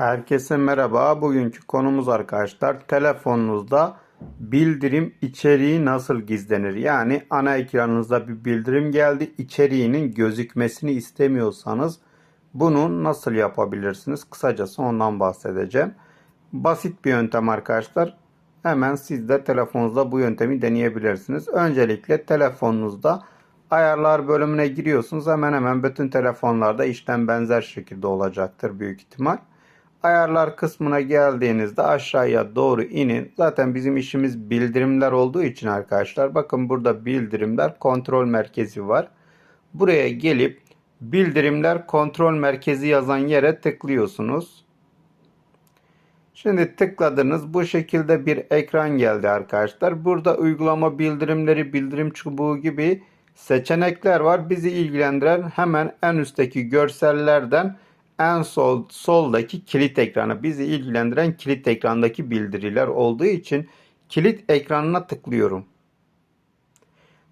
Herkese merhaba. Bugünkü konumuz arkadaşlar telefonunuzda bildirim içeriği nasıl gizlenir? Yani ana ekranınızda bir bildirim geldi. içeriğinin gözükmesini istemiyorsanız bunu nasıl yapabilirsiniz? Kısacası ondan bahsedeceğim. Basit bir yöntem arkadaşlar. Hemen siz de telefonunuzda bu yöntemi deneyebilirsiniz. Öncelikle telefonunuzda ayarlar bölümüne giriyorsunuz. Hemen hemen bütün telefonlarda işlem benzer şekilde olacaktır büyük ihtimal. Ayarlar kısmına geldiğinizde aşağıya doğru inin. Zaten bizim işimiz bildirimler olduğu için arkadaşlar. Bakın burada bildirimler kontrol merkezi var. Buraya gelip bildirimler kontrol merkezi yazan yere tıklıyorsunuz. Şimdi tıkladınız. Bu şekilde bir ekran geldi arkadaşlar. Burada uygulama bildirimleri, bildirim çubuğu gibi seçenekler var. Bizi ilgilendiren hemen en üstteki görsellerden en sol soldaki kilit ekranı bizi ilgilendiren kilit ekrandaki bildiriler olduğu için kilit ekranına tıklıyorum.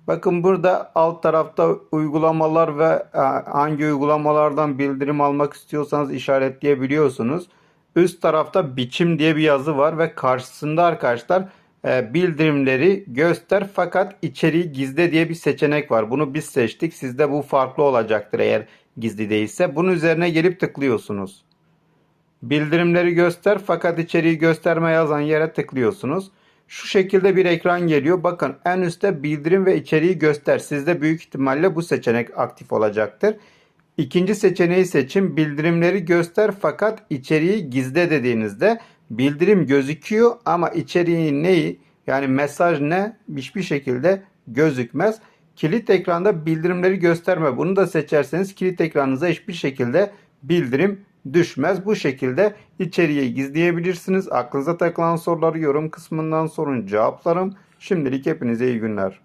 Bakın burada alt tarafta uygulamalar ve e, hangi uygulamalardan bildirim almak istiyorsanız işaretleyebiliyorsunuz. Üst tarafta biçim diye bir yazı var ve karşısında arkadaşlar e, bildirimleri göster fakat içeriği gizle diye bir seçenek var. Bunu biz seçtik. Sizde bu farklı olacaktır eğer gizli değilse. Bunun üzerine gelip tıklıyorsunuz. Bildirimleri göster fakat içeriği gösterme yazan yere tıklıyorsunuz. Şu şekilde bir ekran geliyor. Bakın en üstte bildirim ve içeriği göster. Sizde büyük ihtimalle bu seçenek aktif olacaktır. İkinci seçeneği seçin. Bildirimleri göster fakat içeriği gizle dediğinizde bildirim gözüküyor ama içeriği neyi yani mesaj ne hiçbir şekilde gözükmez. Kilit ekranda bildirimleri gösterme. Bunu da seçerseniz kilit ekranınıza hiçbir şekilde bildirim düşmez. Bu şekilde içeriği gizleyebilirsiniz. Aklınıza takılan soruları yorum kısmından sorun cevaplarım. Şimdilik hepinize iyi günler.